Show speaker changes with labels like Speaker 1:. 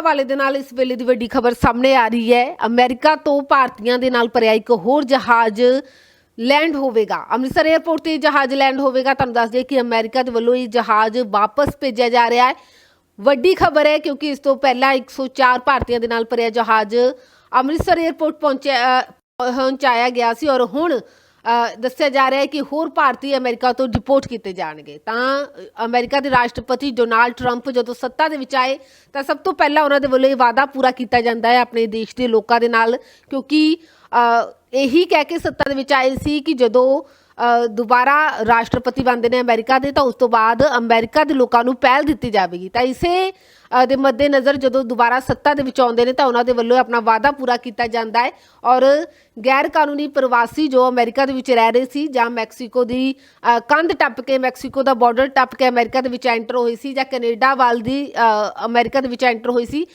Speaker 1: ਹਵਾਲੇ ਦੇ ਨਾਲ ਇਸ ਵੇਲੇ ਦੀ ਵੱਡੀ ਖਬਰ ਸਾਹਮਣੇ ਆ ਰਹੀ ਹੈ। ਅਮਰੀਕਾ ਤੋਂ ਭਾਰਤੀਆਂ ਦੇ ਨਾਲ ਭਰਿਆ ਇੱਕ ਹੋਰ ਜਹਾਜ਼ ਲੈਂਡ ਹੋਵੇਗਾ। ਅੰਮ੍ਰਿਤਸਰ 에ਅਰਪੋਰਟ ਤੇ ਜਹਾਜ਼ ਲੈਂਡ ਹੋਵੇਗਾ। ਤੁਹਾਨੂੰ ਦੱਸ ਦਈਏ ਕਿ ਅਮਰੀਕਾ ਦੇ ਵੱਲੋਂ ਇਹ ਜਹਾਜ਼ ਵਾਪਸ ਭੇਜਿਆ ਜਾ ਰਿਹਾ ਹੈ। ਵੱਡੀ ਖਬਰ ਹੈ ਕਿਉਂਕਿ ਇਸ ਤੋਂ ਪਹਿਲਾਂ 104 ਭਾਰਤੀਆਂ ਦੇ ਨਾਲ ਭਰਿਆ ਜਹਾਜ਼ ਅੰਮ੍ਰਿਤਸਰ 에ਅਰਪੋਰਟ ਪਹੁੰਚਿਆ ਪਹੁੰਚਾਇਆ ਗਿਆ ਸੀ ਔਰ ਹੁਣ ਦੱਸਿਆ ਜਾ ਰਿਹਾ ਹੈ ਕਿ ਹੋਰ ਭਾਰਤੀ ਅਮਰੀਕਾ ਤੋਂ ਡਿਪੋਰਟ ਕੀਤੇ ਜਾਣਗੇ। ਤਾਂ ਅ, ਅਮਰੀਕਾ ਦੇ ਰਾਸ਼ਟਰਪਤੀ ਡੋਨਾਲਡ ਟਰੰਪ ਜਦੋਂ ਸੱਤਾ ਦੇ ਵਿੱਚ ਆਏ ਤਾਂ ਸਭ ਤੋਂ ਪਹਿਲਾਂ ਉਹਨਾਂ ਦੇ ਵੱਲੋਂ ਇਹ ਵਾਅਦਾ ਪੂਰਾ ਕੀਤਾ ਜਾਂਦਾ ਹੈ ਆਪਣੇ ਦੇਸ਼ ਦੇ ਲੋਕਾਂ ਦੇ ਨਾਲ ਕਿਉਂਕਿ ਇਹੀ ਕਹਿ ਕੇ ਸੱਤਾ ਦੇ ਵਿੱਚ ਆਏ ਸੀ ਕਿ ਜਦੋਂ ਦੁਬਾਰਾ ਰਾਸ਼ਟਰਪਤੀ ਬਣਦੇ ਨੇ ਅਮਰੀਕਾ ਦੇ ਤਾਂ ਉਸ ਤੋਂ ਬਾਅਦ ਅਮਰੀਕਾ ਦੇ ਲੋਕਾਂ ਨੂੰ ਪਹਿਲ ਦਿੱਤੀ ਜਾਵੇਗੀ। ਤਾਂ ਇਸੇ ਅ, ਦੇ ਮੱਦੇਨਜ਼ਰ ਜਦੋਂ ਦੁਬਾਰਾ ਸੱਤਾ ਦੇ ਵਿੱਚ ਆਉਂਦੇ ਨੇ ਤਾਂ ਉਹਨਾਂ ਦੇ ਵੱਲੋਂ ਆਪਣਾ ਵਾਅਦਾ ਪੂਰਾ ਕੀਤਾ ਜਾਂਦਾ ਹੈ। ਔਰ ਗੈਰ ਕਾਨੂੰਨੀ ਪ੍ਰਵਾਸੀ ਜੋ ਅਮਰੀਕਾ ਦੇ ਵਿੱਚ ਰਹਿ ਰਹੇ ਸੀ ਜਾਂ ਮੈਕਸੀਕੋ ਦੀ ਕੰਧ ਟੱਪ ਕੇ ਮੈਕਸੀਕੋ ਦਾ ਬਾਰਡਰ ਟੱਪ ਕੇ ਅਮਰੀਕਾ ਦੇ ਵਿੱਚ ਐਂਟਰ ਹੋਈ ਸੀ ਜਾਂ ਕੈਨੇਡਾ ਵੱਲ ਦੀ ਅ, ਅਮਰੀਕਾ ਦੇ ਵਿੱਚ ਐਂਟਰ ਹੋਈ ਸੀ